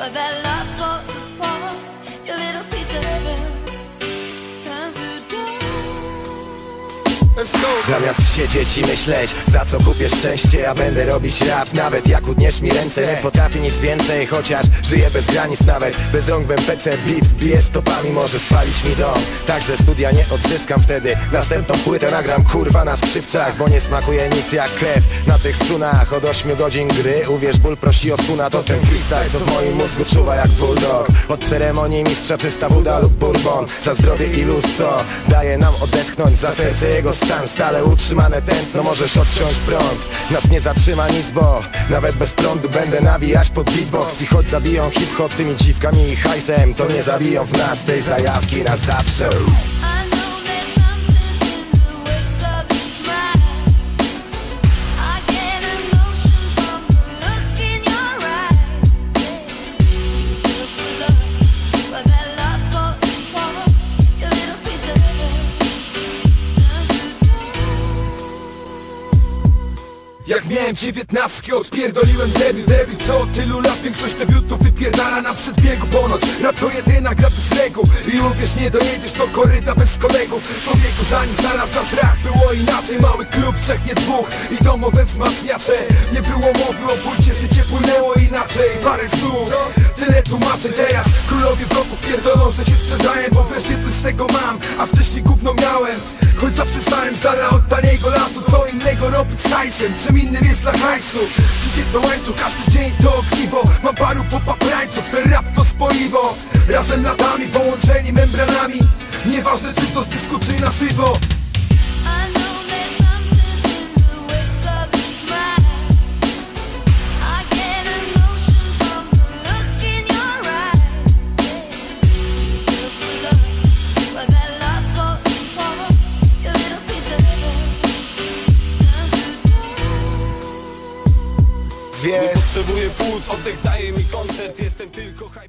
But that love for Zamiast siedzieć i myśleć, za co kupię szczęście Ja będę robić rap, nawet jak udniesz mi ręce Nie potrafię nic więcej, chociaż żyję bez granic Nawet. Bez rąk w MPC beat wbiję stopami Może spalić mi dom, także studia nie odzyskam wtedy. Następną płytę nagram kurwa na skrzypcach Bo nie smakuje nic jak krew. Na tych strunach Od 8 godzin gry, uwierz ból prosi o skuna To ten freestyle, co w moim mózgu czuwa jak bulldog. Od ceremonii mistrza czysta woda lub bourbon. Za zdrowie i luz, co daje nam odetchnąć Za serce jego stan, stale utrzymane tętno Możesz odciąć prąd, nas nie zatrzyma nic Bo nawet bez prądu będę nawijać pod beatbox. I choć zabiją hip-hop tymi dziwkami i hajsem To nie zabiją w nas tej zajawki na zawsze Jak miałem dziewiętnastki odpierdoliłem debiut Debiut co od tylu lat większość debiutów wypierdala na przedbiegu Ponoć. Rap to jedyna gra bez reguł I uwierz nie dojedziesz do koryta bez kolegów. Człowieku zanim znalazł nas rach było inaczej. Mały klub, trzech nie dwóch. I domowe wzmacniacze. Nie było mowy o bójcie, życie płynęło inaczej. Parę słów, tyle tłumaczeń teraz. Królowie bloków pierdolą, że się sprzedaję Bo wreszcie coś z tego mam, a wcześniej gówno miałem. Choć zawsze stałem z dala od taniego lasu robić z czym innym jest dla hajsu. Życie to łańcuch, każdy dzień to ogniwo. Mam paru popaprańców, ten rap to spoiwo. Razem latami, połączeni membranami. Nieważne czy to z dysku czy na żywo Wiesz, Potrzebuję płuc, oddech daje mi koncert. Jestem tylko hype